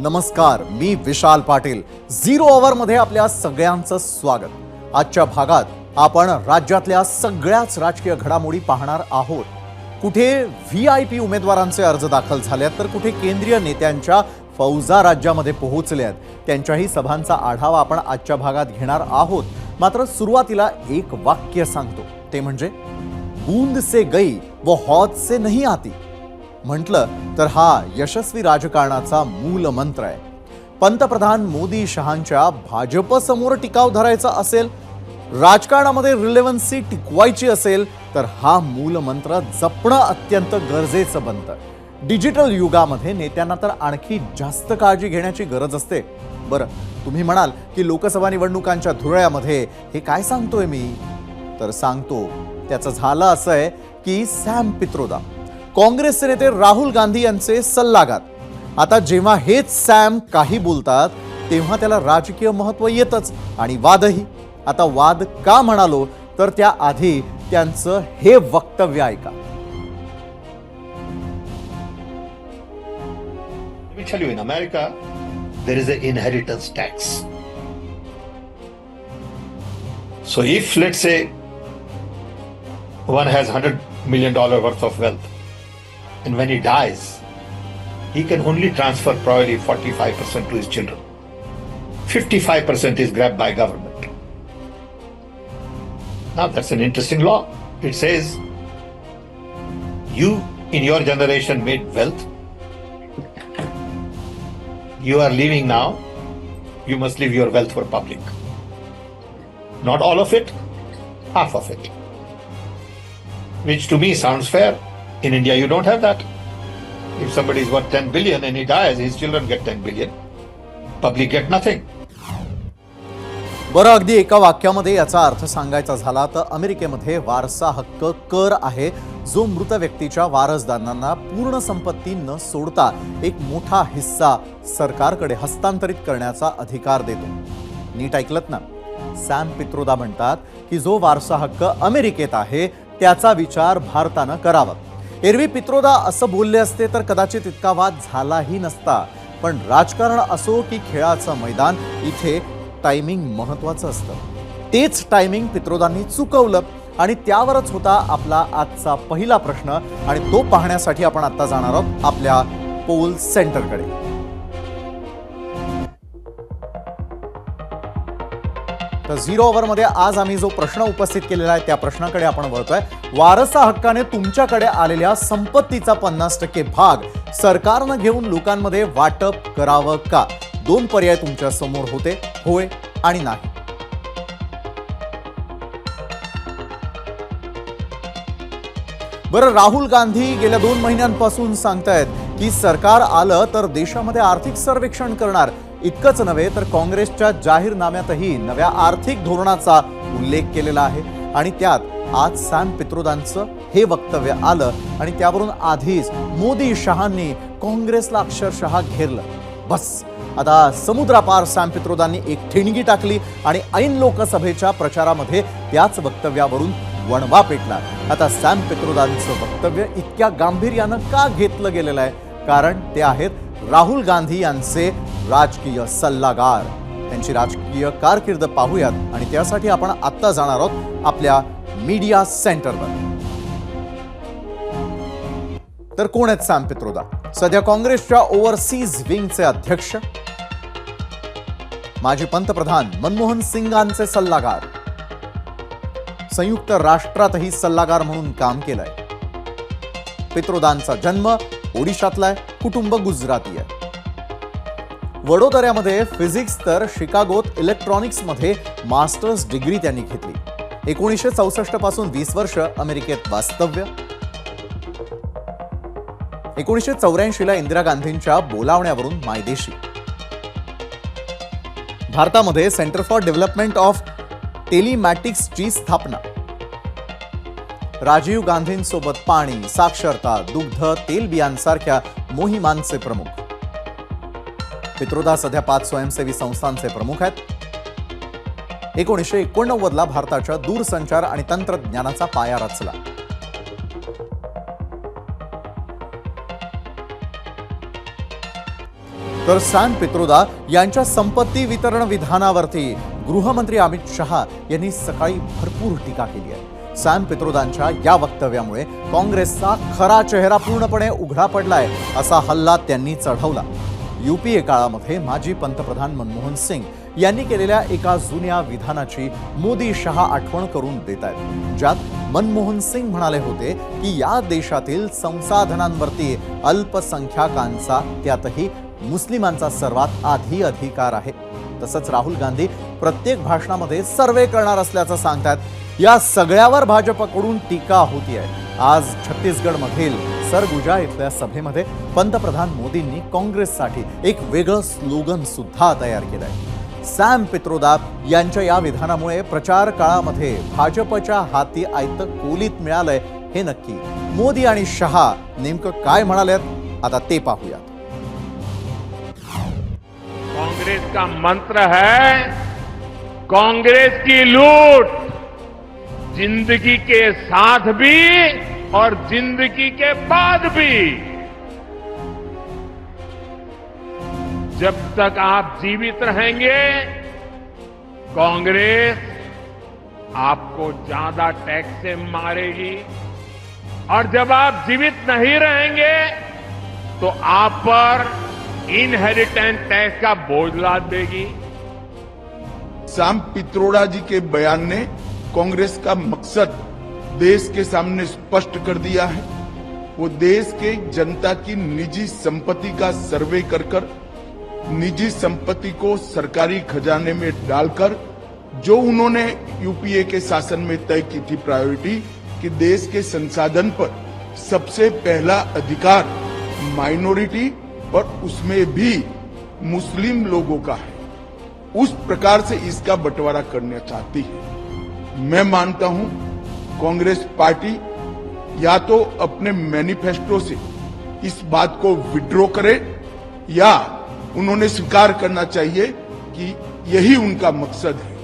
नमस्कार मी विशाल पाटील. झिरो मध्ये आपल्या सगळ्यांचं स्वागत. आजच्या भागात आपण राज्यातल्या सगळ्याच राजकीय घडामोडी पाहणार आहोत. कुठे व्ही आय पी उमेदवारांचे अर्ज दाखल झालेत तर कुठे केंद्रीय नेत्यांच्या फौजा राज्यामध्ये पोहोचल्यात त्यांच्याही सभांचा आढावा आपण आजच्या भागात घेणार आहोत. मात्र सुरुवातीला एक वाक्य सांगतो ते म्हणजे बूंद से गई व हौद से नाही आती. म्हटलं तर हा यशस्वी राजकारणाचा मूल मंत्र आहे. पंतप्रधान मोदी शहांच्या भाजपसमोर टिकाव धरायचा असेल राजकारणामध्ये रिलेव्हन्सी टिकवायची असेल तर हा मूल मंत्र जपणं अत्यंत गरजेचं बनतं. डिजिटल युगामध्ये नेत्यांना तर आणखी जास्त काळजी घेण्याची गरज असते. बरं तुम्ही म्हणाल की लोकसभा निवडणुकांच्या धुरळ्यामध्ये हे काय सांगतोय मी? तर सांगतो त्याचं झालं असं आहे की सॅम पित्रोदा. काँग्रेसचे नेते राहुल गांधी यांचे सल्लागार. आता जेव्हा हेच सॅम काही बोलतात तेव्हा त्याला राजकीय महत्त्व येतच आणि वादही. आता वाद का म्हणालो तर त्याआधी त्यांचं हे वक्तव्य ऐका. Let me tell you, in America, there is an inheritance tax. So if, let's say, one has $100 million worth of wealth, and when he dies, he can only transfer probably 45% to his children. 55% is grabbed by government. Now that's an interesting law. It says you in your generation made wealth you are leaving now, you must leave your wealth for public. Not all of it, half of it. Which to me sounds fair. In India, you don't have that. If somebody is worth 10 billion and he dies, his children get 10 billion. Public get nothing. बरं अगदी एका वाक्यामध्ये याचा अर्थ सांगायचा झाला तर अमेरिकेमध्ये वारसा हक्क कर आहे जो मृत व्यक्तीच्या वारसदारांना पूर्ण संपत्ती न सोडता एक मोठा हिस्सा सरकारकडे हस्तांतरित करण्याचा अधिकार देतो नीट ऐकलत ना सॅम पित्रोदा म्हणतात की जो वारसा हक्क अमेरिकेत आहे त्याचा विचार भारतानं करावा एरवी पित्रोदा असं बोलले असते तर कदाचित इतका वाद झालाही नसता. पण राजकारण असो की खेळाचं मैदान इथे टायमिंग महत्वाचं असतं. तेच टायमिंग पित्रोदांनी चुकवलं आणि त्यावरच होता आपला आजचा पहिला प्रश्न आणि तो पाहण्यासाठी आपण आता जाणार आहोत आपल्या पोल सेंटरकडे. तर झिरो ओव्हरमध्ये आज आम्ही जो प्रश्न उपस्थित केलेला आहे त्या प्रश्नाकडे आपण वळतोय. वारसा हक्काने तुमच्याकडे आलेल्या संपत्तीचा पन्नास टक्के भाग सरकारनं घेऊन लोकांमध्ये वाटप करावं का? दोन पर्याय तुमच्यासमोर होते होय आणि नाही. बरं राहुल गांधी गेल्या दोन महिन्यांपासून सांगतायत की सरकार आलं तर देशामध्ये आर्थिक सर्वेक्षण करणार. इतकंच नव्हे तर काँग्रेसच्या जाहीरनाम्यातही नव्या आर्थिक धोरणाचा उल्लेख केलेला आहे. आणि त्यात आज सॅम पित्रोदांचं हे वक्तव्य आलं आणि त्यावरून आधीच मोदी शहांनी काँग्रेसला अक्षरशः घेरलं. बस. आता समुद्रापार सॅम पित्रोदांनी एक ठिणगी टाकली आणि ऐन लोकसभेच्या प्रचारामध्ये त्याच वक्तव्यावरून वणवा पेटला. आता सॅम पित्रोदांचं वक्तव्य इतक्या गांभीर्यानं का घेतलं गेलेलं आहे? कारण ते आहेत राहुल गांधी यांचे राजकीय सल्लागार. त्यांची राजकीय कारकीर्द पाहूयात आणि त्यासाठी आपण आत्ता जाणार आहोत आपल्या मीडिया सेंटरवर. तर कोण आहेत सॅम पित्रोदा? सध्या काँग्रेसच्या ओव्हरसीज विंगचे अध्यक्ष. माजी पंतप्रधान मनमोहन सिंगांचे सल्लागार. संयुक्त राष्ट्रातही सल्लागार म्हणून काम केलंय. पित्रोदांचा जन्म ओडिशातला आहे. कुटुंब गुजराती आहे. वडोदऱ्यामध्ये फिजिक्स तर शिकागोत इलेक्ट्रॉनिक्समध्ये मास्टर्स डिग्री त्यांनी घेतली. एकोणीसशे चौसष्टपासून वीस वर्ष अमेरिकेत वास्तव्य. एकोणीसशे चौऱ्याऐंशीला इंदिरा गांधींच्या बोलावण्यावरून मायदेशी. भारतामध्ये सेंटर फॉर डेव्हलपमेंट ऑफ टेलिमॅटिक्सची स्थापना. राजीव गांधींसोबत पाणी साक्षरता दुग्ध तेलबियांसारख्या मोहिमांचे प्रमुख. पित्रोदा सध्या पाच स्वयंसेवी संस्थांचे प्रमुख आहेत. एकोणीसशे एकोणनव्वदला भारताच्या दूरसंचार आणि तंत्रज्ञानाचा पाया रचला. तर सॅन पित्रोदा यांच्या संपत्ती वितरण विधानावरती गृहमंत्री अमित शहा यांनी सकाळी भरपूर टीका केली आहे. सॅम पित्रोदांच्या या वक्तव्यामुळे काँग्रेसचा खरा चेहरा पूर्णपणे उघडा पडलाय असा हल्ला त्यांनी चढवला. युपीए काळामध्ये माजी पंतप्रधान मनमोहन सिंग यांनी केलेल्या एका जुन्या विधानाची मोदी शहा आठवण करून देत आहेत. ज्यात मनमोहन सिंग म्हणाले होते की या देशातील संसाधनांवरती अल्पसंख्याकांचा त्यातही मुस्लिमांचा सर्वात आधी अधिकार आहे. तसंच राहुल गांधी प्रत्येक भाषणामध्ये सर्वे करणार असल्याचं सांगतात या सगळ्यावर भाजपकडून टीका होती आहे. आज छत्तीसगडमधील सरगुजा इथल्या सभेमध्ये पंतप्रधान मोदींनी काँग्रेससाठी एक वेगळं स्लोगन सुद्धा तयार केलंय. सॅम पित्रोदाब यांच्या या विधानामुळे प्रचार काळामध्ये भाजपच्या हाती आयत कोलीत मिळालंय हे नक्की. मोदी आणि शहा नेमकं काय म्हणालेत? आता ते पाहूयात. कांग्रेस का मंत्र है कांग्रेस की लूट. ज़िंदगी के साथ भी और ज़िंदगी के बाद भी। जब तक आप जीवित रहेंगे, कांग्रेस आपको ज़्यादा टैक्स से मारेगी। और जब आप जीवित नहीं रहेंगे तो आप पर इनहेरिटेंस टैक्स का बोझ लाद देगी। साम पित्रोड़ा जी के बयान ने कांग्रेस का मकसद देश के सामने स्पष्ट कर दिया है। वो देश के जनता की निजी संपत्ति का सर्वे कर कर निजी संपत्ति को सरकारी खजाने में डालकर जो उन्होंने यूपीए के शासन में तय की थी प्रायोरिटी कि देश के संसाधन पर सबसे पहला अधिकार माइनॉरिटी और उसमें भी मुस्लिम लोगों का है। उस प्रकार से इसका बंटवारा करना चाहती है। मैं मानता हूँ कांग्रेस पार्टी या तो अपने मैनिफेस्टो से इस बात को विड्रॉ करे या उन्होंने स्वीकार करना चाहिए कि यही उनका मकसद है।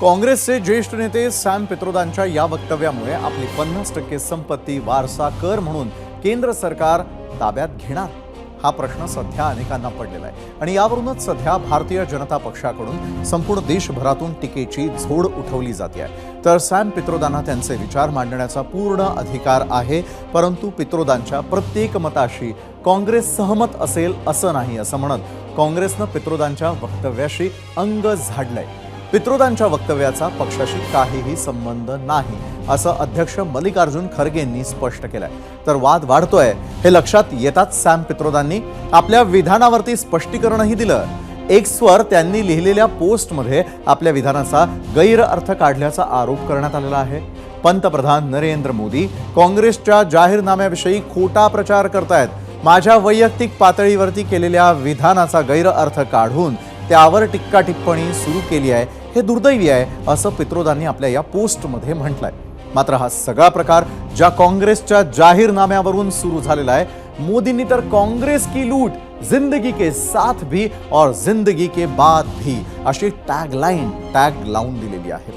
काँग्रेसचे ज्येष्ठ नेते सॅम पित्रोदांच्या या वक्तव्यामुळे आपली पन्नास टक्के संपत्ती वारसा कर केंद्र सरकार ताब्यात घेणार. हा प्रश्न सध्या अनेकांना पडलेला आहे. आणि यावरूनच सध्या भारतीय जनता पक्षाकडून संपूर्ण देशभरातून टीकेची झोड उठवली जाते आहे. तर सॅम पित्रोदांना त्यांचे विचार मांडण्याचा पूर्ण अधिकार आहे परंतु पित्रोदांच्या प्रत्येक मताशी काँग्रेस सहमत असेल असं नाही असं म्हणत काँग्रेसनं पित्रोदांच्या वक्तव्याशी अंग झाडलंय. पित्रोदांच्या वक्तव्याचा पक्षाशी काहीही संबंध नाही असं अध्यक्ष मल्लिकार्जुन खरगेंनी स्पष्ट केलंय. तर वाद वाढतोय हे लक्षात येताच सॅम पित्रोदांनी आपल्या विधानावरती स्पष्टीकरणही दिलं. एक्सवर त्यांनी लिहिलेल्या पोस्टमध्ये आपल्या विधानाचा गैरअर्थ काढल्याचा आरोप करण्यात आलेला आहे. पंतप्रधान नरेंद्र मोदी काँग्रेसच्या जाहीरनाम्याविषयी खोटा प्रचार करतायत. माझ्या वैयक्तिक पातळीवरती केलेल्या विधानाचा गैरअर्थ काढून त्यावर टिक्का टिप्पणी सुरू केली आहे. हे दुर्दैवी आहे असं पित्रोदांनी आपल्या या पोस्टमध्ये म्हटलंय. मात्र हा सगळा प्रकार ज्या काँग्रेसच्या जाहीरनाम्यावरून सुरू झालेला आहे मोदींनी तर काँग्रेस की लूट जिंदगी के साथ भी और जिंदगी के बाद भी अशी टॅगलाईन टॅग लावून दिलेली आहे.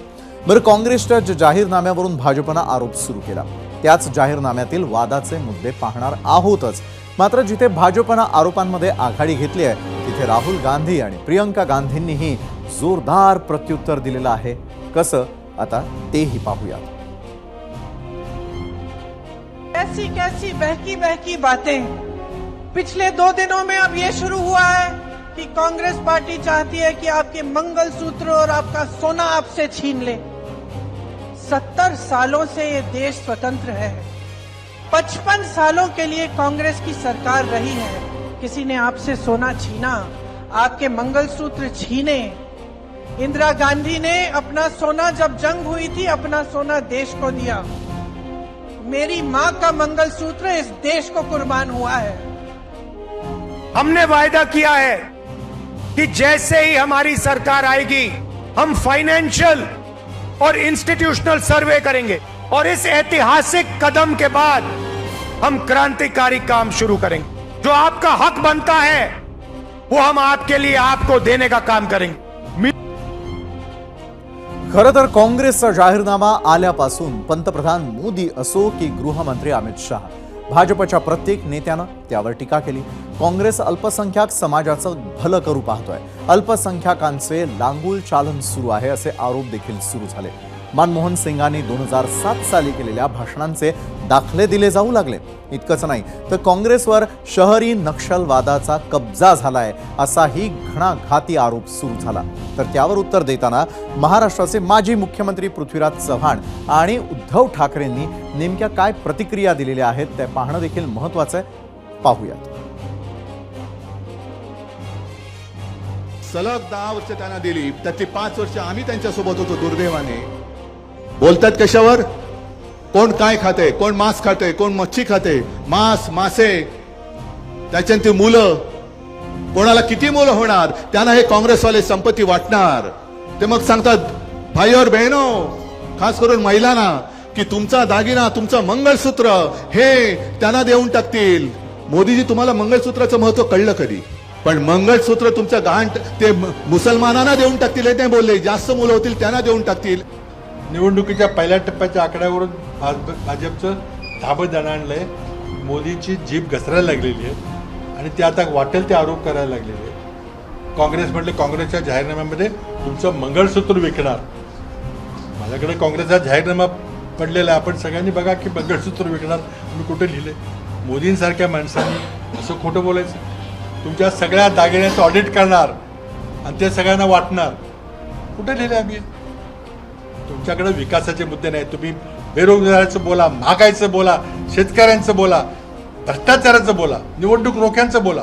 बरं काँग्रेसच्या ज- जाहीरनाम्यावरून भाजपनं आरोप सुरू केला त्याच जाहीरनाम्यातील वादाचे मुद्दे पाहणार आहोतच. मात्र जिथे भाजपनं आरोपांमध्ये आघाडी घेतली आहे तिथे राहुल गांधी आणि प्रियंका गांधींनीही जोरदार प्रत्युत्तर दिलेलं आहे. कसं? आता तेही पाहूयात. कैसी कैसी बहकी बहकी बातें। पिछले दो दिनों में अब ये शुरू हुआ है कि कांग्रेस पार्टी चाहती है कि आपके मंगलसूत्र और आपका सोना आपसे छीन ले। सत्तर सालों से ये देश स्वतंत्र है। पचपन सालों के लिए कांग्रेस की सरकार रही है। किसी ने आपसे सोना छीना, आपके मंगलसूत्र छीने इंदिरा गांधी ने अपना सोना, जब जंग हुई थी, अपना सोना देश को दिया। मेरी माँ का मंगलसूत्र इस देश को कुर्बान हुआ है। हमने वायदा किया है कि जैसे ही हमारी सरकार आएगी, हम फाइनेंशियल और इंस्टीट्यूशनल सर्वे करेंगे और इस ऐतिहासिक कदम के बाद हम क्रांतिकारी काम शुरू करेंगे। जो आपका हक बनता है, वो हम आपके लिए आपको देने का काम करेंगे। खरं तर काँग्रेसचा जाहीरनामा आल्यापासून पंतप्रधान मोदी असो की गृहमंत्री अमित शहा भाजपच्या प्रत्येक नेत्यानं त्यावर टीका केली. काँग्रेस अल्पसंख्याक समाजाचं भलं करू पाहतोय. अल्पसंख्याकांचे लांगूल चालन सुरू आहे असे आरोप देखील सुरू झाले. मनमोहन सिंगांनी दोन हजार सात साली केलेल्या भाषणांचे दाखले दिले जाऊ लागले. इतकंच नाही तर काँग्रेसवर शहरी नक्षलवादाचा कब्जा झालाय असाही घणाघाती आरोप सुरू झाला. तर त्यावर उत्तर देताना महाराष्ट्राचे माजी मुख्यमंत्री पृथ्वीराज चव्हाण आणि उद्धव ठाकरेंनी नेमक्या काय प्रतिक्रिया दिलेल्या आहेत ते पाहणं देखील महत्वाचं आहे. पाहूयात. सलग दहा वर्ष त्यांना दिली त्यातली पाच वर्ष आम्ही त्यांच्यासोबत होतो दुर्दैवाने. बोलतात कशावर? कोण काय खाते कोण मांस खाते कोण मच्छी खाते? मांस मासे त्याच्यातील मुलं. कोणाला किती मुलं होणार? त्यांना हे काँग्रेसवाले संपत्ती वाटणार. ते मग सांगतात भाईवर बहिणो खास करून महिलांना की तुमचा दागिना तुमचं मंगळसूत्र हे त्यांना देऊन टाकतील. मोदीजी तुम्हाला मंगळसूत्राचं महत्त्व कळलं कधी? पण मंगळसूत्र तुमचं गांठ ते मुसलमानांना देऊन टाकतील हे ते बोलले. जास्त मुलं होतील त्यांना देऊन टाकतील. निवडणुकीच्या पहिल्या टप्प्याच्या आकड्यावरून भाज- भाजपचं धाबं आहे मोदीची जीभ घसरायला लागलेली आहे. आणि ते आता वाटेल ते आरोप करायला लागलेले आहेत. काँग्रेस म्हटले काँग्रेसच्या जाहीरनाम्यामध्ये तुमचं मंगळसूत्र विकणार. माझ्याकडे काँग्रेसचा जाहीरनामा पडलेला आहे. आपण सगळ्यांनी बघा की मंगळसूत्र विकणार तुम्ही कुठे लिहिले. मोदींसारख्या माणसांनी असं खोटं बोलायचं. तुमच्या सगळ्या दागिन्याचं ऑडिट करणार आणि ते सगळ्यांना वाटणार. कुठे लिहिले आम्ही? तुमच्याकडे विकासाचे मुद्दे नाही तुम्ही बेरोजगाराचं बोला महागाईचं बोला शेतकऱ्यांचं बोला भ्रष्टाचाराचं बोला निवडणूक रोख्यांचं बोला.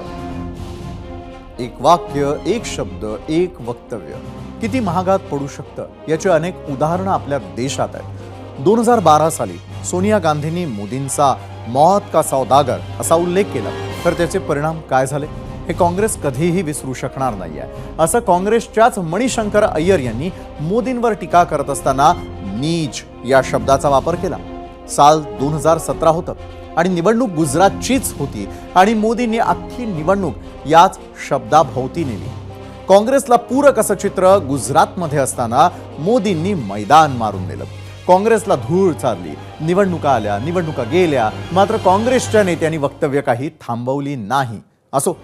एक वाक्य एक शब्द एक वक्तव्य किती महागात पडू शकतं याची अनेक उदाहरणं आपल्या देशात आहेत. दोन हजार बारा साली सोनिया गांधींनी मोदींचा मौत का सौदागर असा उल्लेख केला. तर त्याचे परिणाम काय झाले? हे काँग्रेस कधीही विसरू शकणार नाहीये. असं काँग्रेसच्याच मणिशंकर अय्यर यांनी मोदींवर टीका करत असताना नीच या शब्दाचा वापर केला. साल दोन हजार सतरा होतं आणि निवडणूक गुजरातचीच होती आणि मोदींनी अख्खी निवडणूक याच शब्दाभोवती नेली काँग्रेसला पूरक असं चित्र गुजरातमध्ये असताना मोदींनी मैदान मारून दिलं काँग्रेसला धूळ चालली निवडणुका आल्या निवडणुका गेल्या मात्र काँग्रेसच्या नेत्यांनी वक्तव्य काही थांबवली नाही. असो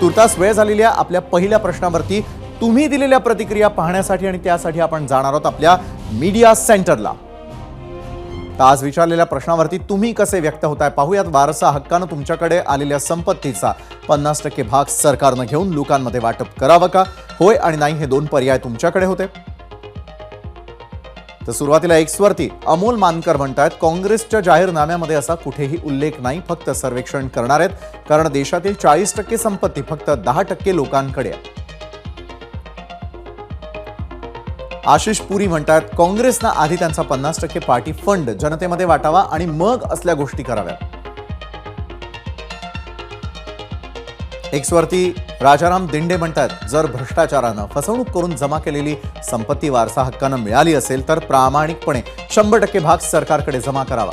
तुर्तास वेळ झालेल्या आपल्या पहिल्या प्रश्नावरती तुम्ही दिलेल्या प्रतिक्रिया पाहण्यासाठी आणि त्यासाठी आपण जाणार आहोत आपल्या मीडिया सेंटरला. तर आज विचारलेल्या प्रश्नावरती तुम्ही कसे व्यक्त होताय पाहूयात. वारसा हक्कानं तुमच्याकडे आलेल्या संपत्तीचा पन्नास टक्के भाग सरकारनं घेऊन लोकांमध्ये वाटप करावं का? होय आणि नाही हे दोन पर्याय तुमच्याकडे होते. तर सुरुवातीला एक्सवरती अमोल मानकर म्हणतायत काँग्रेसच्या जाहीरनाम्यामध्ये असा कुठेही उल्लेख नाही फक्त सर्वेक्षण करणार आहेत कारण देशातील चाळीस टक्के संपत्ती फक्त दहा टक्के लोकांकडे आहे. आशिष पुरी म्हणतात काँग्रेसनं आधी त्यांचा पन्नास टक्के पार्टी फंड जनतेमध्ये वाटावा आणि मग असल्या गोष्टी कराव्यात. एक्सवरती राजाराम दिंडे म्हणतात जर भ्रष्टाचारानं फसवणूक करून जमा केलेली संपत्ती वारसा हक्कानं मिळाली असेल तर प्रामाणिकपणे शंभर टक्के भाग सरकारकडे जमा करावा.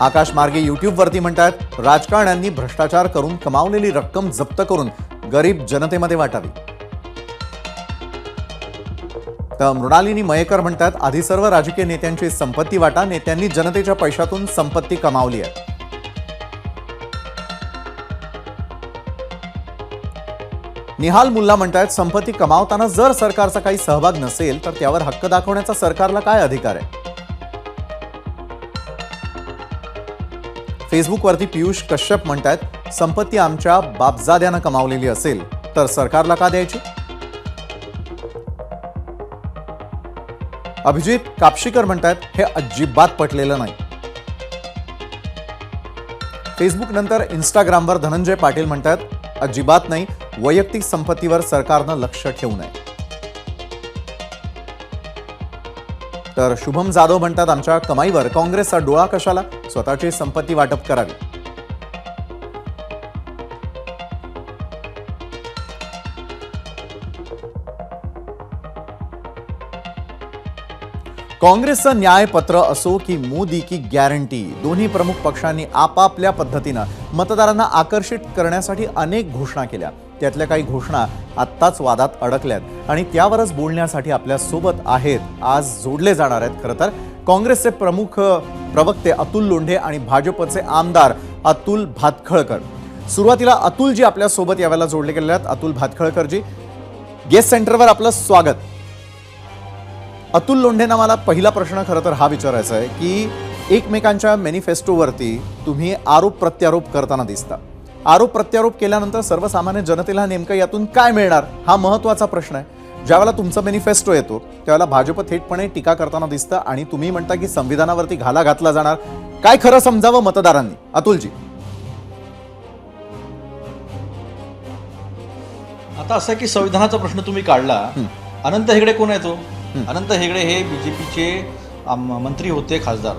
आकाश मार्गे युट्यूबवरती म्हणतात राजकारण्यांनी भ्रष्टाचार करून कमावलेली रक्कम जप्त करून गरीब जनतेमध्ये वाटावी. तर मृणालिनी मयेकर म्हणतात आधी सर्व राजकीय नेत्यांची संपत्ती वाटा नेत्यांनी जनतेच्या पैशातून संपत्ती कमावली आहे. निहाल मुल्ला म्हणतायत संपत्ती कमावताना जर सरकारचा काही सहभाग नसेल तर त्यावर हक्क दाखवण्याचा सरकारला काय अधिकार आहे? फेसबुकवरती पियुष कश्यप म्हणतायत संपत्ती आमच्या बापजाद्यानं कमावलेली असेल तर सरकारला का द्यायची? अभिजित कापशीकर म्हणतायत हे अजिबात पटलेलं नाही. फेसबुक नंतर इंस्टाग्रामवर धनंजय पाटील म्हणतात अजिबात नाही वैयक्तिक संपत्तीवर सरकारनं लक्ष ठेवू नये. तर शुभम जाधव म्हणतात आमच्या कमाईवर काँग्रेसचा डोळा कशाला? स्वतःची संपत्ती वाटप करावी. काँग्रेसचं न्यायपत्र असो की मोदी की गॅरंटी दोन्ही प्रमुख पक्षांनी आपापल्या पद्धतीनं मतदारांना आकर्षित करण्यासाठी अनेक घोषणा केल्या. त्यातल्या काही घोषणा आत्ताच वादात अडकल्यात आणि त्यावरच बोलण्यासाठी आपल्यासोबत आहेत आज जोडले जाणार आहेत खरं तर. काँग्रेसचे प्रमुख प्रवक्ते अतुल लोंढे आणि भाजपचे आमदार अतुल भातखळकर. सुरुवातीला अतुलजी आपल्यासोबत यावेळेला जोडले गेले आहेत. अतुल भातखळकरजी गेस्ट सेंटरवर आपलं स्वागत. अतुल लोंढेंना मला पहिला प्रश्न खरं तर हा विचारायचा आहे की एकमेकांच्या मॅनिफेस्टोवरती तुम्ही आरोप प्रत्यारोप करताना दिसता. आरोप प्रत्यारोप केल्यानंतर सर्वसामान्य जनतेला नेमकं यातून काय मिळणार हा महत्त्वाचा प्रश्न आहे. ज्यावेळेला तुमचा मॅनिफेस्टो येतो त्यावेळेला भाजप थेटपणे टीका करताना दिसतं आणि तुम्ही म्हणता की संविधानावरती घाला घातला जाणार. काय खरं समजावं मतदारांनी? अतुलजी. आता असं की संविधानाचा प्रश्न तुम्ही काढला. अनंत हेगडे कोण आहे तो अनंत हेगडे हे बीजेपीचे मंत्री होते खासदार.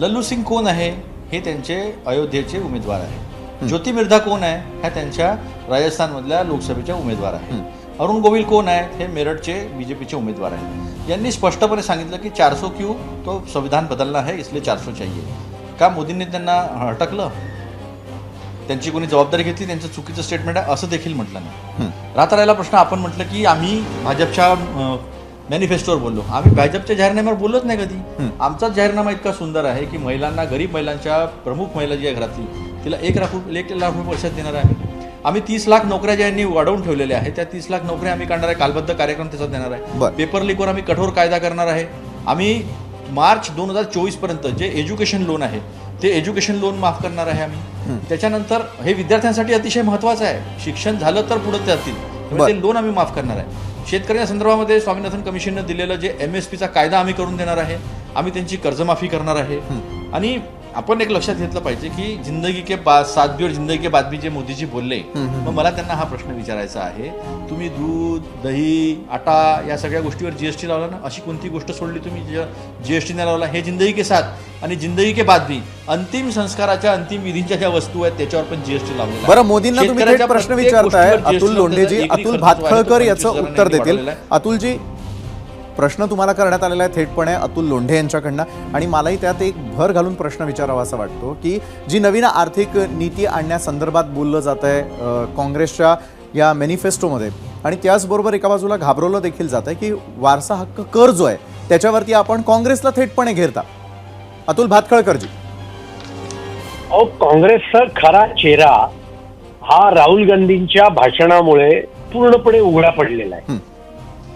लल्लू सिंग कोण आहे? हे त्यांचे अयोध्येचे उमेदवार आहे ज्योती मिर्धा कोण आहे? ह्या त्यांच्या राजस्थानमधल्या लोकसभेच्या उमेदवार आहे अरुण गोविल कोण आहेत हे मेरठचे बीजेपीचे उमेदवार आहेत. यांनी स्पष्टपणे सांगितलं की चारसो क्यू तो संविधान बदलना है इसलिए चारसो चाहिए का मोदींनी त्यांना हटकलं त्यांची कोणी जबाबदारी घेतली? त्यांचं चुकीचं स्टेटमेंट आहे असं देखील म्हटलं नाही. राहता राहिला प्रश्न आपण म्हटलं की आम्ही भाजपच्या मॅनिफेस्टोवर बोललो. आम्ही भाजपच्या जाहीरनाम्यावर बोललोच नाही कधी. आमचाच जाहीरनामा इतका सुंदर आहे की महिलांना गरीब महिलांच्या प्रमुख महिला जी आहे घरातली तिला एक लाख रुपये एक लाख रुपये वर्षात देणार आहे आम्ही. तीस लाख नोकऱ्या ज्या यांनी वाढवून ठेवलेल्या आहेत त्या तीस लाख नोकऱ्या आम्ही काढणार आहे. कालबद्ध कार्यक्रम त्याचा देणार आहे. पेपर लीकवर आम्ही कठोर कायदा करणार आहे. आम्ही मार्च दोन हजार चोवीसपर्यंत जे एज्युकेशन लोन आहे ते एज्युकेशन लोन माफ करणार आहे आम्ही. त्याच्यानंतर हे विद्यार्थ्यांसाठी अतिशय महत्वाचं आहे. शिक्षण झालं तर पुढे जातील. ते लोन आम्ही माफ करणार आहे. शेतकऱ्यांच्या संदर्भामध्ये स्वामीनाथन कमिशननं दिलेलं जे एम एस पीचा कायदा आम्ही करून देणार आहे. आम्ही त्यांची कर्जमाफी करणार आहे. आणि आपण एक लक्षात घेतलं पाहिजे की जिंदगी के बाद सातवी और जिंदगी के बाद भी जे मोदीजी बोलले मग मला त्यांना हा प्रश्न विचारायचा आहे तुम्ही दूध दही आटा या सगळ्या गोष्टीवर जीएसटी लावला ना अशी कोणती गोष्ट सोडली तुम्ही जीएसटी नाही लावला हे जिंदगी के साथ आणि जिंदगी के बाद भी अंतिम संस्काराच्या अंतिम विधींच्या ज्या वस्तू आहेत त्याच्यावर पण जीएसटी लावलेला आहे. बरं मोदींना तुम्ही प्रश्न विचारताय अतुल लोंढेजी. अतुल भातखळकर 25 याचं उत्तर देतील. अतुलजी प्रश्न तुम्हाला करण्यात आलेला आहे थेटपणे अतुल लोंढे यांच्याकडनं. आणि मलाही त्यात एक भर घालून प्रश्न विचारावा असा वाटतो की जी नवीन आर्थिक नीती आणण्यासंदर्भात बोललं जात आहे काँग्रेसच्या या मॅनिफेस्टोमध्ये. आणि त्याचबरोबर एका बाजूला घाबरवलं देखील जात आहे की वारसा हक्क कर जो आहे त्याच्यावरती आपण काँग्रेसला थेटपणे घेरता. अतुल भातखळकरजी. अहो काँग्रेसचा खरा चेहरा हा राहुल गांधींच्या भाषणामुळे पूर्णपणे उघडा पडलेला आहे.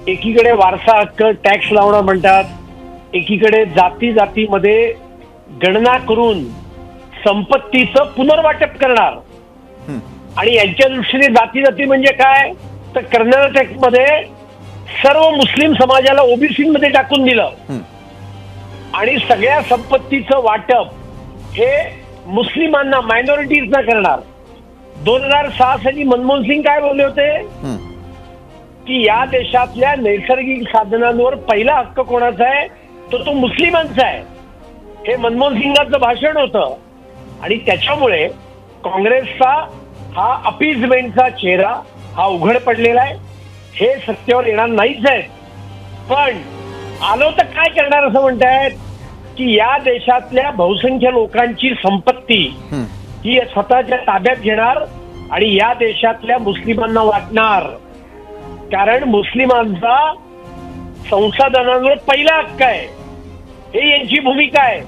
एकीकडे वारसा हक्क टॅक्स लावणं म्हणतात एकीकडे जाती जातीमध्ये गणना करून संपत्तीचं पुनर्वाटप करणार. आणि यांच्या दृष्टीने जाती जाती म्हणजे काय? तर कर्नाटकमध्ये सर्व मुस्लिम समाजाला ओबीसी मध्ये टाकून दिलं. आणि सगळ्या संपत्तीचं वाटप हे मुस्लिमांना मायनॉरिटीजना करणार. दोन हजार सहा साली मनमोहन सिंग काय बोलले होते? की या देशातल्या नैसर्गिक साधनांवर पहिला हक्क कोणाचा आहे? तर तो मुस्लिमांचा आहे. हे मनमोहन सिंगाचं भाषण होतं. आणि त्याच्यामुळे काँग्रेसचा हा अपीजमेंटचा चेहरा हा उघड पडलेला आहे. हे सत्तेवर येणार नाहीच आहे पण आलो तर काय करणार असं म्हणतायत? की या देशातल्या बहुसंख्य लोकांची संपत्ती ही स्वतःच्या ताब्यात घेणार आणि या देशातल्या मुस्लिमांना वाटणार. कारण मुस्लिमांचा संसाधनांवर पहिला हक्क आहे. हे यांची भूमिका आहे.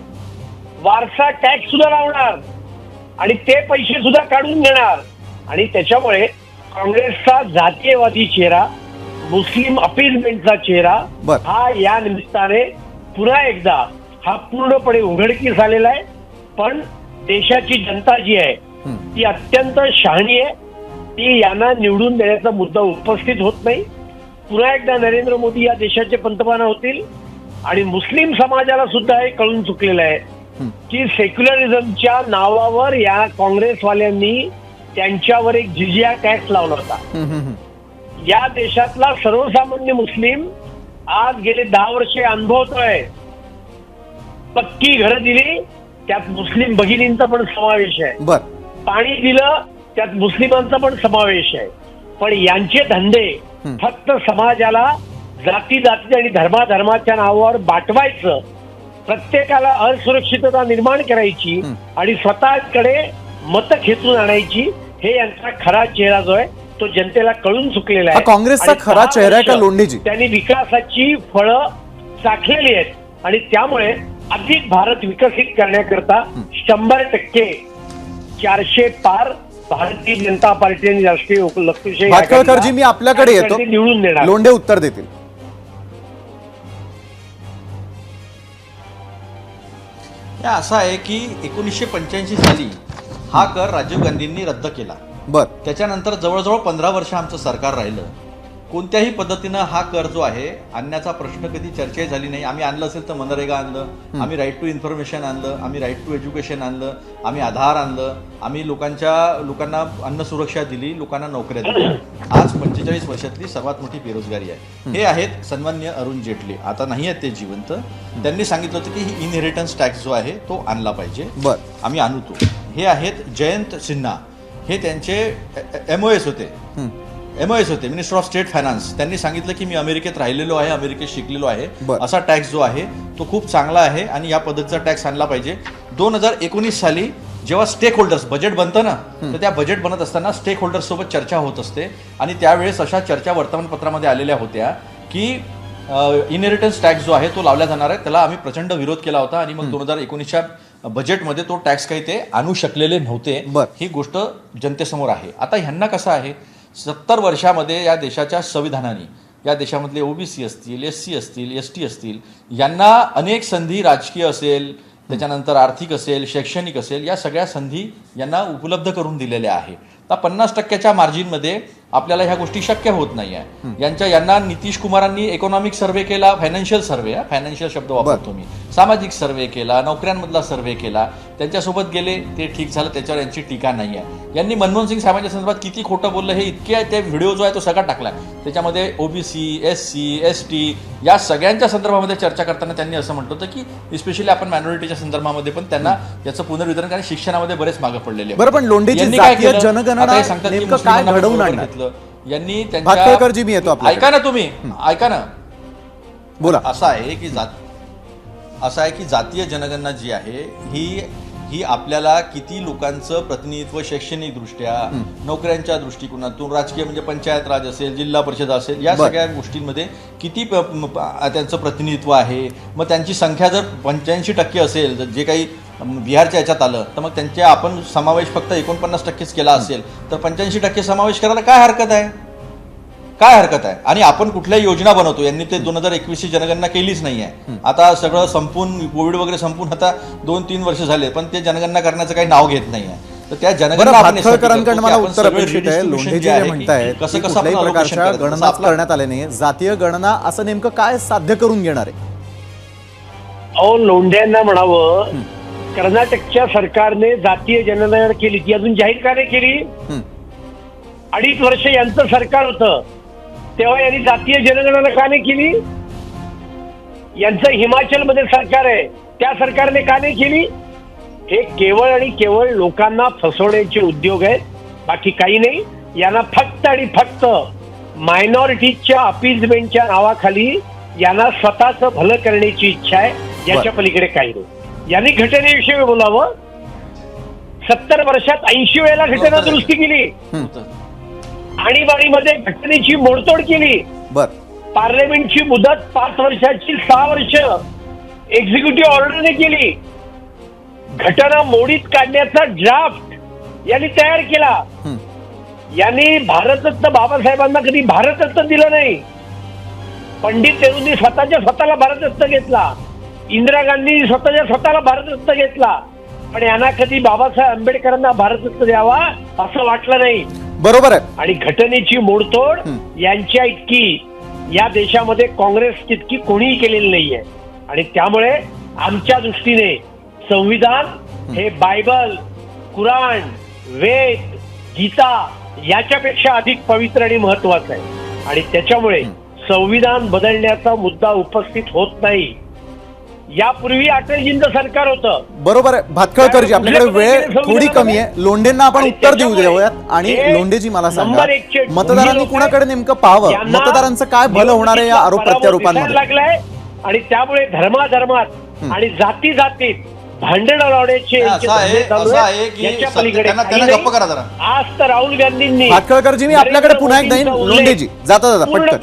वारसा टॅक्स सुद्धा लावणार. आणि ते पैसे सुद्धा काढून घेणार. आणि त्याच्यामुळे काँग्रेसचा जातीयवादी चेहरा मुस्लिम अपीलमेंटचा चेहरा. हा या निमित्ताने पुन्हा एकदा हा पूर्णपणे उघडकीस आलेला आहे. पण देशाची जनता जी आहे ती अत्यंत शहाणी आहे. ती यांना निवडून देण्याचा मुद्दा उपस्थित होत नाही. पुन्हा एकदा नरेंद्र मोदी या देशाचे पंतप्रधान होतील आणि मुस्लिम समाजाला सुद्धा हे कळून चुकलेलं आहे की सेक्युलरिझमच्या नावावर या काँग्रेसवाल्यांनी त्यांच्यावर एक जिजिया टॅक्स लावला होता. या देशातला सर्वसामान्य मुस्लिम आज गेले दहा वर्षे अनुभवतोय. पक्की घरं दिली त्यात मुस्लिम भगिनींचा पण समावेश आहे. बर. पाणी दिलं त्यात मुस्लिमांचा पण समावेश आहे. पण यांचे धंदे फक्त समाजाला जाती जाती आणि धर्माधर्माच्या नावावर बाटवायचं. प्रत्येकाला असुरक्षितता निर्माण करायची आणि स्वतःकडे मतं खेचून आणायची हे यांचा खरा चेहरा जो आहे तो जनतेला कळून चुकलेला आहे. काँग्रेसचा खरा चेहरा आहे का लोंढेजी? त्यांनी विकासाची फळं चाखलेली आहेत. आणि त्यामुळे अधिक भारत विकसित करण्याकरता शंभर टक्के चारशे पार भारतीय जनता पार्टी आणि राष्ट्रीय लोकशाही भाटकळकरजी मी आपल्याकडे येतो. निवडून देणार. लोंढे उत्तर देतील. असं आहे की एकोणीसशे पंच्याऐंशी साली हा कर राजीव गांधींनी रद्द केला. बर. त्याच्यानंतर जवळजवळ पंधरा वर्ष आमचं सरकार राहिलं. कोणत्याही पद्धतीनं हा कर जो आहे आणण्याचा प्रश्न कधी चर्चा झाली नाही. आम्ही आणलं असेल तर मनरेगा आणलं आम्ही राईट टू इन्फॉर्मेशन आणलं आम्ही राईट टू एज्युकेशन आणलं आम्ही आधार आणलं आम्ही लोकांच्या लोकांना अन्न सुरक्षा दिली लोकांना नोकऱ्या दिल्या. आज पंचेचाळीस वर्षातली सर्वात मोठी बेरोजगारी आहे. हे आहेत सन्मान्य अरुण जेटली. आता नाही आहेत ते जिवंत. त्यांनी सांगितलं होतं की ही इनहेरिटन्स टॅक्स जो आहे तो आणला पाहिजे. बर. आम्ही आणू तो. हे आहेत जयंत सिन्हा. हे त्यांचे एम ओ एस होते. एम एस होते. मिनिस्टर ऑफ स्टेट फायनान्स त्यांनी सांगितलं की मी अमेरिकेत राहिलेलो आहे अमेरिकेत शिकलेलो आहे. बरं. असा टॅक्स जो आहे तो खूप चांगला आहे आणि या पद्धतीचा टॅक्स आणला पाहिजे. दोन हजार एकोणीस साली जेव्हा स्टेक होल्डर्स बजेट बनतं ना तर त्या बजेट बनत असताना स्टेक होल्डर्स सोबत चर्चा होत असते. आणि त्यावेळेस अशा चर्चा वर्तमानपत्रामध्ये आलेल्या होत्या की इनहेरिटन्स टॅक्स जो आहे तो लावला जाणार आहे. त्याला आम्ही प्रचंड विरोध केला होता आणि मग दोन हजार एकोणीसच्या बजेटमध्ये तो टॅक्स काही ते आणू शकलेले नव्हते. बरं. ही गोष्ट जनतेसमोर आहे. आता ह्यांना कसं आहे? सत्तर वर्षामध्ये या देशाच्या संविधानाने या देशामधले ओबीसी असतील एस सी असतील एस टी असतील यांना अनेक संधी राजकीय असेल त्याच्यानंतर आर्थिक असेल शैक्षणिक असेल या सगळ्या संधी यांना उपलब्ध करून दिलेल्या आहे आता पन्नास टक्क्याच्या मार्जिनमध्ये आपल्याला ह्या गोष्टी शक्य होत नाही आहे यांच्या यांना नितीश कुमारांनी इकॉनॉमिक सर्व्हे केला फायनान्शियल सर्व्हे फायनान्शियल शब्द वापरतो मी. सामाजिक सर्व्हे केला नोकऱ्यांमधला सर्व्हे केला त्यांच्यासोबत गेले ते ठीक झालं त्याच्यावर यांची टीका नाही आहे यांनी मनमोहन सिंग साहेबांच्या संदर्भात किती खोटं बोललं हे इतके ते व्हिडिओ जो आहे तो सगळा टाकला त्याच्यामध्ये OBC S C S T या सगळ्यांच्या संदर्भामध्ये चर्चा करताना त्यांनी असं म्हटलं होतं की स्पेशली आपण मायनॉरिटीच्या संदर्भामध्ये पण त्यांना याचं पुनर्वितरण कारण शिक्षणामध्ये बरेच मागे पडलेले बरं, पण यांनी काय? जनगणना सांगतात घेतलं. यांनी भाटकेळकरजी, मी येतो. ऐका ना तुम्ही ऐका ना बोला असं आहे की जात असं आहे की जातीय जनगणना जी आहे ही ही आपल्याला किती लोकांचं प्रतिनिधित्व शैक्षणिक दृष्ट्या नोकऱ्यांच्या दृष्टिकोनातून राजकीय म्हणजे पंचायत राज असेल जिल्हा परिषद असेल या. सगळ्या गोष्टींमध्ये किती त्यांचं प्रतिनिधित्व आहे मग त्यांची संख्या जर पंच्याऐंशी टक्के असेल जर जे काही बिहारच्या याच्यात आलं तर मग त्यांचे आपण समावेश फक्त एकोणपन्नास टक्केच केला असेल तर पंच्याऐंशी टक्के समावेश करायला काय हरकत आहे? काय हरकत आहे? आणि आपण कुठल्या योजना बनवतो यांनी ते दोन हजार एकवीसची जनगणना केलीच नाही आहे आता सगळं संपून कोविड वगैरे संपून आता दोन तीन वर्ष झाले पण ते जनगणना करण्याचं काही नाव घेत नाही आहे तर त्या जनगणना आपलं- करण्यात आले नाही जातीय गणना असं नेमकं काय साध्य करून घेणार आहे? अहो लोंढ्यांना म्हणावं कर्नाटकच्या सरकारने जातीय जनगणना केली. ती अजून जाहीर का नाही केली. अडीच वर्ष यांचं सरकार होतं. तेव्हा यांनी जातीय जनगणना का नाही केली? यांचं हिमाचलमध्ये सरकार आहे. त्या सरकारने का नाही केली? हे केवळ आणि केवळ लोकांना फसवण्याचे उद्योग आहेत. बाकी काही नाही. यांना फक्त आणि फक्त मायनॉरिटीच्या अपीजमेंटच्या नावाखाली यांना स्वतःच भलं करण्याची इच्छा आहे. याच्या पलीकडे काही नाही. यांनी घटनेविषयी बोलावं. सत्तर वर्षात ऐंशी वेळेला घटना दुरुस्ती केली. आणीबाणीमध्ये घटनेची मोडतोड केली. पार्लमेंटची मुदत पाच वर्षाची सहा वर्ष एक्झिक्युटिव्ह ऑर्डरने केली. घटना मोडीत काढण्याचा ड्राफ्ट यांनी तयार केला. यांनी भारतरत्न बाबासाहेबांना कधी भारतरत्न दिलं नाही. पंडित नेहरूंनी स्वतःच्या स्वतःला भारतरत्न घेतला. इंदिरा गांधी स्वतःच्या स्वतःला भारतरत्न घेतला. पण यांना कधी बाबासाहेब आंबेडकरांना भारतरत्न द्यावा असं वाटलं नाही. बरोबर आहे. आणि घटनेची मोडतोड यांच्या इतकी या देशामध्ये काँग्रेस तितकी कोणीही केलेली नाहीये. आणि त्यामुळे आमच्या दृष्टीने संविधान हे. बायबल कुराण वेद गीता याच्यापेक्षा अधिक पवित्र आणि महत्वाचं आहे. आणि त्याच्यामुळे संविधान बदलण्याचा मुद्दा उपस्थित होत नाही. यापूर्वी अटलजींचं सरकार होतं. बरोबर आहे. भातखळकरजी आपल्याकडे वेळ थोडी कमी आहे. लोंढेंना आपण उत्तर देऊ देऊयात आणि लोंढेजी मला सांगा. मतदारांनी कुणाकडे नेमकं पाहावं? मतदारांचं काय भलं होणार आहे या आरोप प्रत्यारोपांमध्ये? दिसायला लागलाय आणि त्यामुळे धर्माधर्मात आणि जाती जातीत भांडण लावण्याचे आज तर राहुल गांधींनी भातखळकरजी मी आपल्याकडे पुन्हा एकदा लोंढेजी. जाता जाता पटकन.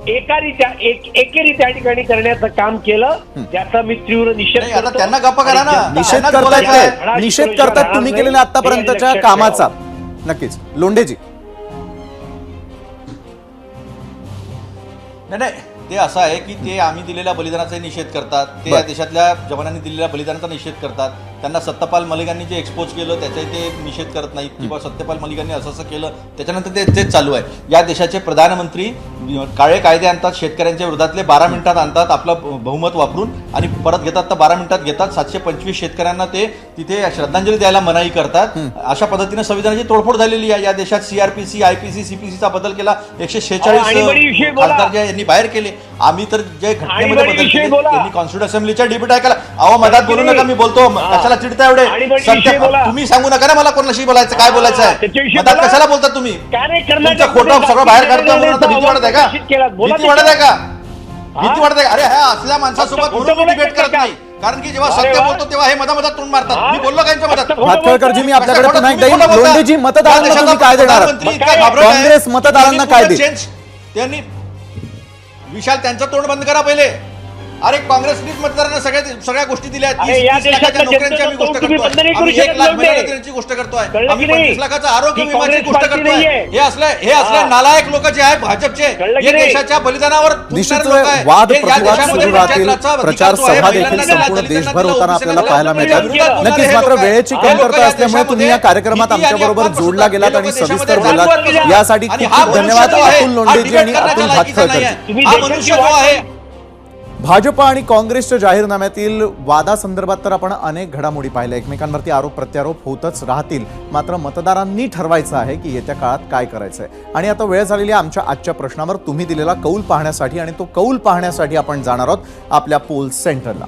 पूर्णपणे एकारित्या एक एकेरी त्या ठिकाणी करण्याचं काम केलं ज्याचा मी तीव्र निषेध नाही, आता करतो. त्यांना गप्प करा ना. आणि निषेध जनता- करतायत बोलायचं आहे. ते निषेध करतात तुम्ही केलेल्या आतापर्यंतच्या हे कामाचा. नक्कीच. लोंढेजी. नाही नाही. ते असं आहे की ते आम्ही दिलेल्या बलिदानाचा निषेध करतात. ते या बरं. देशातल्या जवानांनी दिलेल्या बलिदानाचा निषेध करतात. त्यांना सत्यपाल मलिकांनी जे एक्सपोज केलं त्याचाही ते निषेध करत नाहीत. किंवा सत्यपाल मलिकांनी असं असं केलं त्याच्यानंतर ते तेच चालू आहे. या देशाचे प्रधानमंत्री काळे कायदे आणतात शेतकऱ्यांच्या विरोधातले बारा मिनिटात आणतात आपलं बहुमत वापरून आणि परत घेतात तर बारा मिनिटात घेतात. सातशे पंचवीस शेतकऱ्यांना ते तिथे श्रद्धांजली द्यायला मनाई करतात. अशा पद्धतीने संविधानाची तोडफोड झालेली आहे. या देशात सीआरपीसी आयपीसी सीपीसीचा बदल केला. एकशे शेहेचाळीस. खासदार जे यांनी बाहेर केले आम्ही तर जे घटनेमध्ये बदल केले. त्यांनी कॉन्स्टिट्यूट असेंब्लीच्या डिप्युटी ऐकायला अहो मधात बोलू नका मी बोलतो. कशाला चिडता एवढे. तुम्ही सांगू नका ना मला कोणाशी बोलायचं काय बोलायचं आहे मधात बोला. कशाला बोलता तुम्ही तुमचं खोटं सगळं बाहेर काढतो म्हणून आता भीती वाटत आहे का भीती वाटत आहे का हा? भीती वाटत आहे? अरे ह्या असल्या माणसासोबत म्हणून डिबेट करत? नाही कारण की जेव्हा सत्य. बोलतो तेव्हा हे मधा मधात तोंड मारतात? मी बोललो का यांच्या मधात मी आपल्याकडे पुन्हा एकदा? लोंढेजी मतदारांना काय देणार. काँग्रेस मतदारांना काय देईल? त्यांनी विशाल त्यांचं तोंड बंद करा पहिले अरे काँग्रेसनीच मतदारांना सगळ्या सगळ्या गोष्टी दिल्या तीस- लाखाच्या नोकऱ्यांची आम्ही गोष्ट करतोय आम्ही एक लाख गोष्ट करतोय? पंचवीस लाखाचं आरोग्य विम्याची काँग्रेस गोष्ट करतोय. हे असले हे असले. नालायक लोक जे आहेत भाजपचे हे? देशाच्या बलिदानावर. वाद हे प्रचार सभा देखील संपूर्ण देशभर होताना आपल्याला पाहायला मिळतात नक्कीच मात्र. वेळेची कमतरता असल्यामुळे तुम्ही या कार्यक्रमात आमच्याबरोबर जोडला. गेलात हे आणि सविस्तर बोलात यासाठी खूप हा धन्यवाद अतुल लोंढेजी आणि अतुल. भातखळकर हा मनुष्य जो आहे भाजप आणि काँग्रेसच्या जाहीरनाम्यातील वादासंदर्भात तर आपण अनेक घडामोडी पाहिल्या. एकमेकांवरती आरोप प्रत्यारोप होतच राहतील. मात्र मतदारांनी ठरवायचं आहे की येत्या काळात काय करायचं आहे आणि आता वेळ झालेली आहे आमच्या आजच्या प्रश्नावर. तुम्ही दिलेला कौल पाहण्यासाठी आणि तो कौल पाहण्यासाठी आपण जाणार आहोत आपल्या पोल सेंटरला.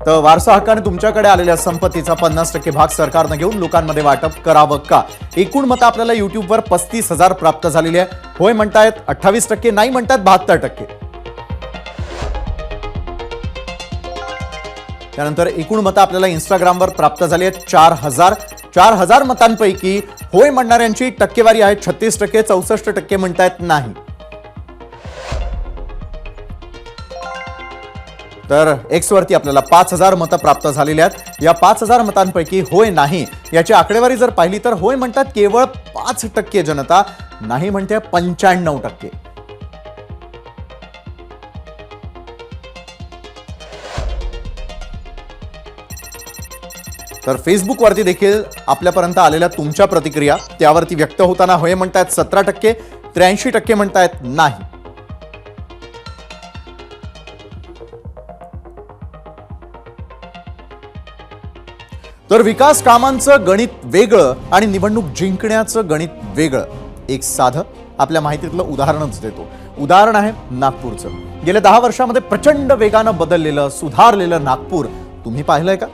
तर वारसा हक्काने तुमच्याकडे आलेल्या संपत्तीचा पन्नास टक्के भाग सरकारनं घेऊन लोकांमध्ये वाटप करावं का? एकूण मतं आपल्याला युट्यूबवर पस्तीस हजार प्राप्त झालेली आहे. होय म्हणतायत अठ्ठावीस टक्के नाही म्हणतात बहात्तर टक्के. त्यानंतर एकूण मतं आपल्याला इंस्टाग्रामवर प्राप्त झाली आहेत चार हजार. चार हजार मतांपैकी होय म्हणणाऱ्यांची टक्केवारी आहे छत्तीस टक्के चौसष्ट टक्के म्हणतायत नाही. तर एक्सवरती आपल्याला पाच हजार मतं प्राप्त झालेली आहेत. या पाच हजार मतांपैकी होय नाही याची आकडेवारी जर पाहिली तर होय म्हणतात केवळ पाच टक्के जनता नाही म्हणते पंच्याण्णव टक्के. तर फेसबुकवरती देखील आपल्यापर्यंत आलेल्या तुमच्या प्रतिक्रिया त्यावरती व्यक्त होताना होय म्हणतायत सतरा टक्के त्र्याऐंशी टक्के म्हणतायत नाही. तर विकास कामांचं गणित वेगळं आणि निवडणूक जिंकण्याचं गणित वेगळं. एक साधं आपल्या माहितीतलं उदाहरणच देतो. उदाहरण आहे नागपूरचं. गेल्या दहा वर्षामध्ये प्रचंड वेगानं बदललेलं सुधारलेलं नागपूर. तुम्ही पाहिलंय का?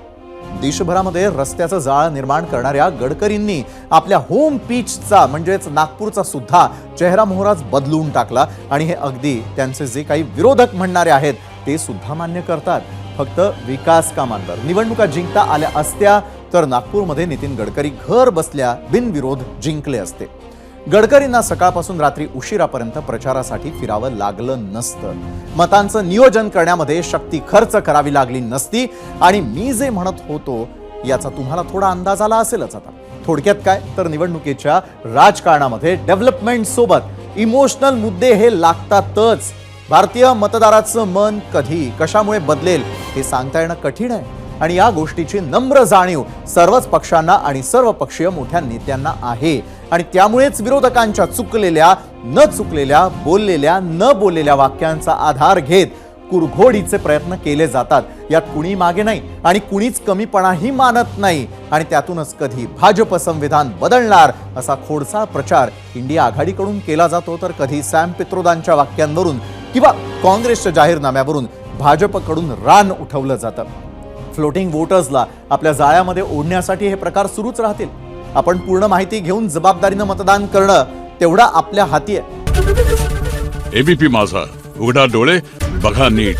देशभरामध्ये रस्त्याचं जाळ निर्माण करणाऱ्या गडकरींनी आपल्या होम पीचचा म्हणजेच नागपूरचा सुद्धा चेहरा मोहराच बदलून टाकला. आणि हे अगदी त्यांचे जे काही विरोधक म्हणणारे आहेत ते सुद्धा मान्य करतात. फक्त विकास कामांवर. निवडणुका जिंकता आल्या असत्या तर नागपूरमध्ये नितीन गडकरी घर बसल्या बिनविरोध जिंकले असते. गडकरींना सकाळपासून रात्री उशिरापर्यंत प्रचारासाठी फिरावं लागलं नसतं. मतांचं नियोजन करण्यामध्ये शक्ती खर्च करावी लागली नसती आणि मी जे म्हणत होतो याचा तुम्हाला थोडा अंदाज आला असेलच आता. थोडक्यात काय? तर निवडणुकीच्या राजकारणामध्ये डेव्हलपमेंट सोबत इमोशनल मुद्दे हे लागतातच. भारतीय मतदाराचं मन कधी कशामुळे बदलेल हे सांगता येणं कठीण आहे. आणि या गोष्टीची नम्र जाणीव सर्वच पक्षांना आणि सर्व पक्षीय मोठ्या नेत्यांना आहे. आणि त्यामुळेच विरोधकांच्या चुकलेल्या न चुकलेल्या बोललेल्या न बोललेल्या वाक्यांचा आधार घेत कुरघोडीचे प्रयत्न केले जातात. यात कुणी मागे नाही आणि कुणीच कमीपणाही मानत नाही. आणि त्यातूनच कधी भाजप संविधान बदलणार असा खोडसाळ प्रचार इंडिया आघाडीकडून केला जातो तर कधी सॅम पित्रोदांच्या वाक्यांवरून किंवा काँग्रेसच्या जाहीरनाम्यावरून भाजपकडून रान उठवलं जातं. फ्लोटिंग वोटर्सला आपल्या जाळ्यामध्ये ओढण्यासाठी हे प्रकार सुरूच राहतील. आपण पूर्ण माहिती घेऊन जबाबदारीनं मतदान करणं तेवढं आपल्या हाती आहे. एबीपी माझा. उघडा डोळे बघा नीट.